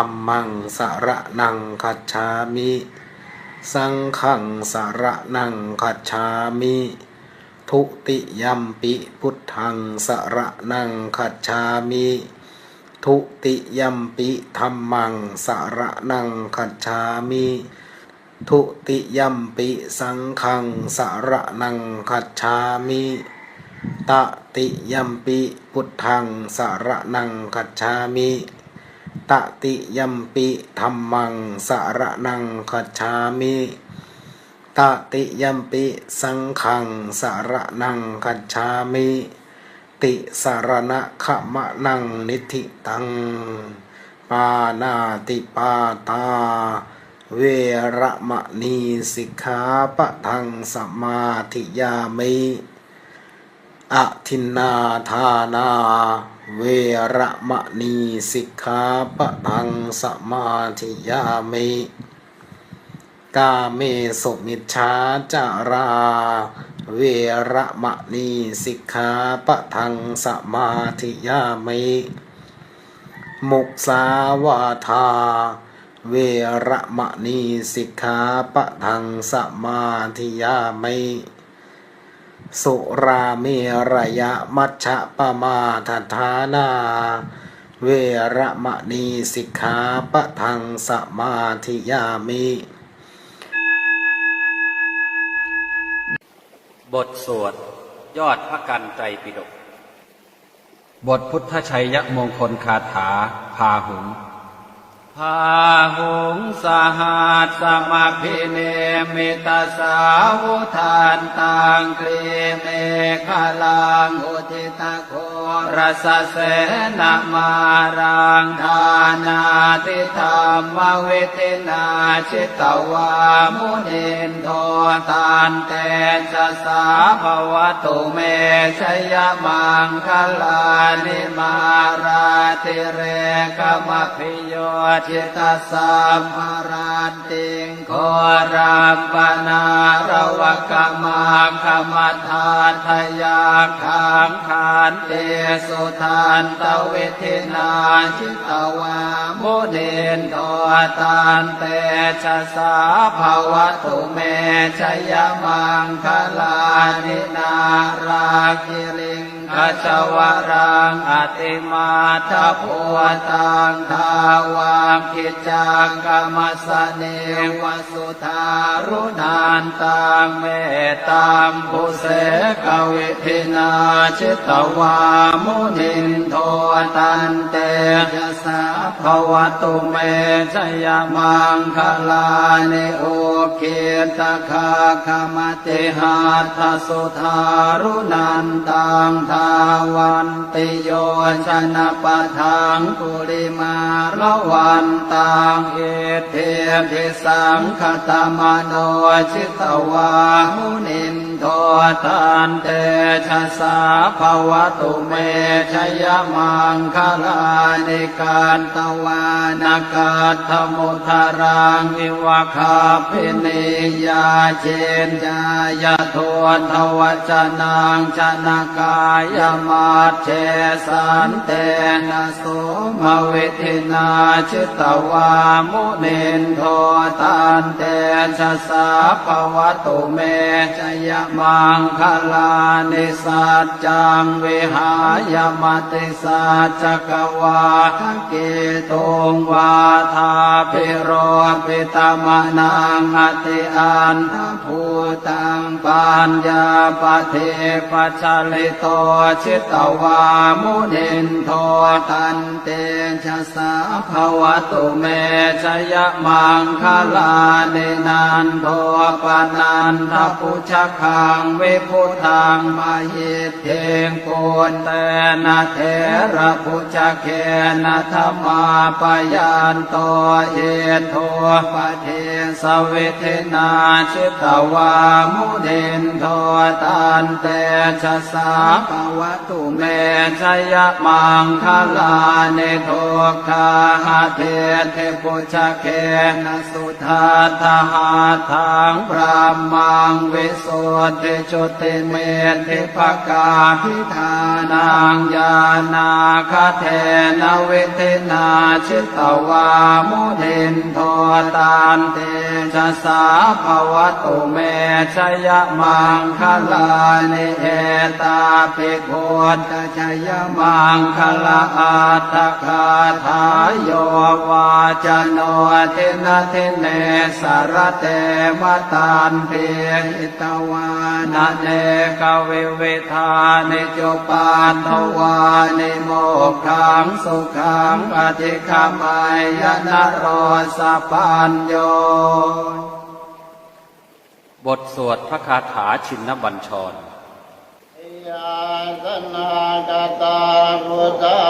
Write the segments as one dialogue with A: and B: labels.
A: รรมังสารนังคัจฉามิ สังฆังสารนังคัจฉามิ ทุติยัมปิพุทธังสารนังคัจฉามิ ทุติยัมปิธรรมังสารนังคัจฉามิทุติยัมปิสังฆังสารนังคัจฉามิตติยัมปิพุทธังสารนังคัจฉามิ ตติยมปิธรรมังสารนังคัจามิตติยมปิสังขังสารนังคัจามิติสารณะขมะนังนิธิตัง ปานาติปาตา เวระมะนีสิกขาปะทังสมาธิยามิอะทินนาทานา เวระมะนีสิกขาปะทังสมาธิยามิกาเมสุมิชฌาจารา เวระมะนีสิกขาปะทังสมาธิยามิมุสาวาทา เวระมะนีสิกขาปะทังสมาธิยามิ สุราเมรยะมัชฌะปมาทฐานา เวระมะนีสิกขาปะทังสมาธิยามิ
B: บทสวด ยอดพระกันไตรปิฎก
C: บทพุทธชัยยมงคลคาถาพาหุง
B: พาหงสหัสสมาพิเนมิตาสาวุทานตังกรีเมฆลังอุทิตโค รสเสนามารังทานาติธรรมเวทินาชิตวามุนินโทตานเตชะสาภวตุเมชยมังคลานิมาราติเรกมพิโยชิตสัมภารันติงโครัมปนารวกมาคมทาทยาขังขานเตสุทานตเวทินาชิตวามุนินโทตานเตชะสาภวตุเมชยมังคลานินาราคิริง ขจวรังอติมาทพัวตังทาวามกิจจังกรรมสเนวสุธารุนานตังเมตตามภูเสกวิทินาชิตวามุนินโทตันเตยสาภวตุเมชยมังคลานิโอ เกตคาคมติหาทสุธารุนันตังทาวันติโยชนะปะทังกุริมาละวันตังเอเทเทสังคตมโนชิตวาหุนินโทตันเตชะสาภวตุเมชยมังคลานิการตวานากาธมุทารังวิวะคาพินิยาเจนจายาทวนทวัจนังชนากายมาเชสันเตนะโสมเวทินาชิตวามุนินโทตันเตชะสาภวตุเมชยมังคลานิสัจจังวิหายมติสัจจกวาทังกิตุงวาทาพิโรปิตมนังอติอันทภูตังปัญญาปเทปัจลิโตชิตวามุนินโทตันเตชะสาภวตุเมชยมังคลางวิพุทังมาหิตเทงโกนเตนะเถระพุจเกนะธรรมาปยานโตเอโทปเทสเวทนาชิตวามุเดนโทตันเตชะสาปวัตุเมชยมังคลาเนโทคาหะเทเทปุจเกนะสุทาทหาทางพระมังวิโสติจุติเมติปกาพิธานังญาณาคเทนเวทนาชิตตวามุเทนโทตานเตชะสาภวตุเมชยมังคลานิเอตาปิโกตชยมังคลาอาตคาทายโยวาจโนเทนะเทเนสารเตมตานเตหิตวาานเนกเวเวทานิจปาตวานิโมกขังสุขังปฏิคามายนโรสปัญโย
C: บทสวดพระคาถาชินบัญชร
D: ยาสนากตาพุทธา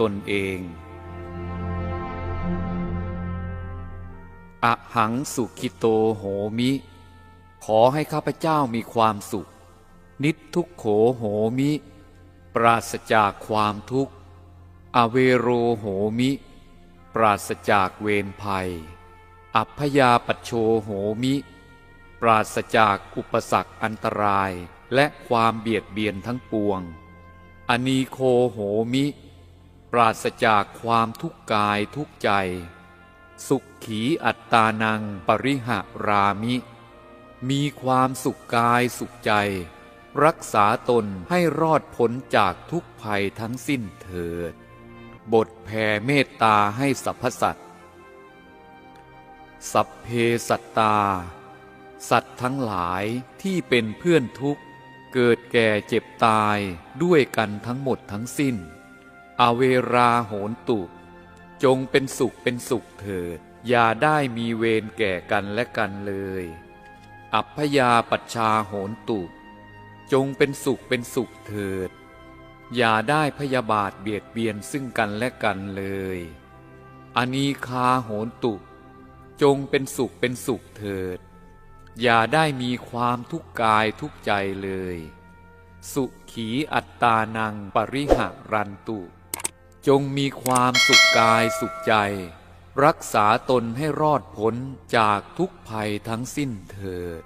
D: ตนเอง
C: อหังสุขิโตโหมิ ขอให้ข้าพเจ้ามีความสุข นิทุกโขโหมิ ปราศจากความทุกข์ อเวโรโหมิ ปราศจากเวรภัย อัพพยาปัชโชโหมิ ปราศจากอุปสรรคอันตรายและความเบียดเบียนทั้งปวง อนีโคโหมิ ปราศจากความทุกข์กายทุกใจ สุขขีอัตตานังปริหะรามิ มีความสุขกายสุขใจ รักษาตนให้รอดพ้นจากทุกภัยทั้งสิ้นเถิด บทแผ่เมตตาให้สรรพสัตว์สัพเพสัตตา สัตว์ทั้งหลายที่เป็นเพื่อนทุกข์ เกิดแก่เจ็บตายด้วยกันทั้งหมดทั้งสิ้น อเวราโหนตุ จงเป็นสุขเป็นสุขเถิด อย่าได้มีเวรแก่กันและกันเลย อัพยาปัชชาโหนตุ จงเป็นสุขเป็นสุขเถิด อย่าได้พยาบาทเบียดเบียนซึ่งกันและกันเลย อนีคาโหนตุ จงเป็นสุขเป็นสุขเถิด อย่าได้มีความทุกข์กายทุกใจเลย สุขีอัตตานังปริหะรันตุ จงมีความสุขกายสุขใจ รักษาตนให้รอดพ้นจากทุกภัยทั้งสิ้นเถิด